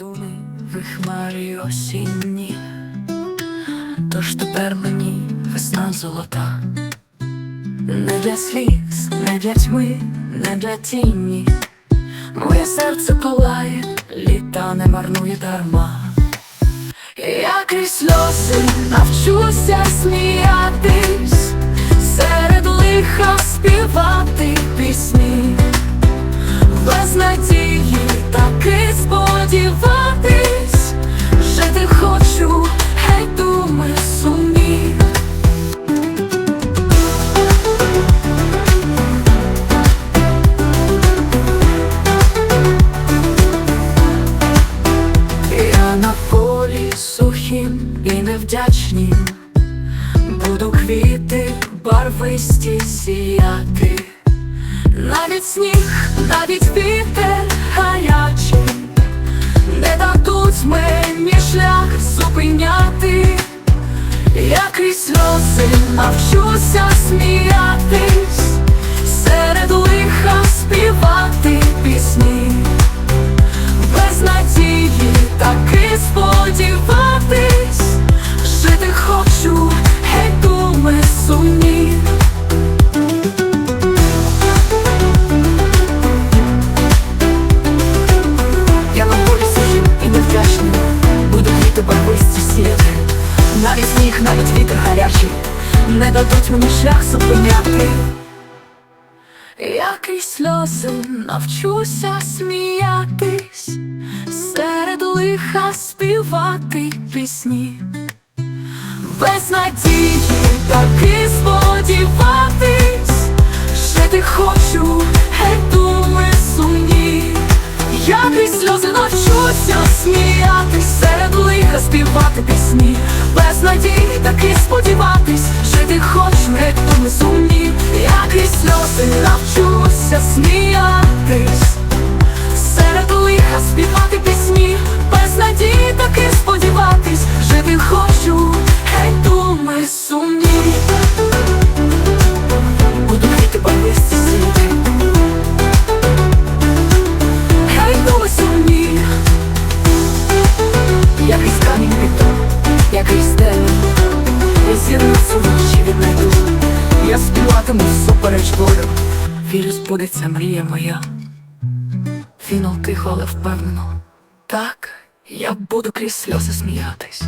Думи в хмарі осінні, тож тепер мені весна золота, не для сліз, не для тьми, не для тіні. Моє серце палає, літа не марнує дарма. Я крізь сльози навчуся сміятись, сухім і невдячнім Буду квіти барвисті сіяти. Навіть сніг, навіть вітер гарячий. Не дадуть мені шлях зупиняти. Я крізь сльози навчуся сміятись Не дадуть мені шлях зупиняти. Я крізь сльози навчуся сміятись, серед лиха співати пісні, без надії таки сподіватись, жити хочу, гей, думи сумні. Я крізь сльози навчуся сміятись, серед лиха співати пісні, без надії таки сподіватись, сміятись, серед співати пісні, без надії таки сподіватись, жити хочу, гей, думи сумні. Буду барвисті сіяти Хай думи сумні, якийсь камінь бетон, якийсь день, я вночі віднайду, я співатиму всупереч болю, вірю, збудеться мрія моя. Фінал тихо, але впевнено. Так, я буду крізь сльози сміятись.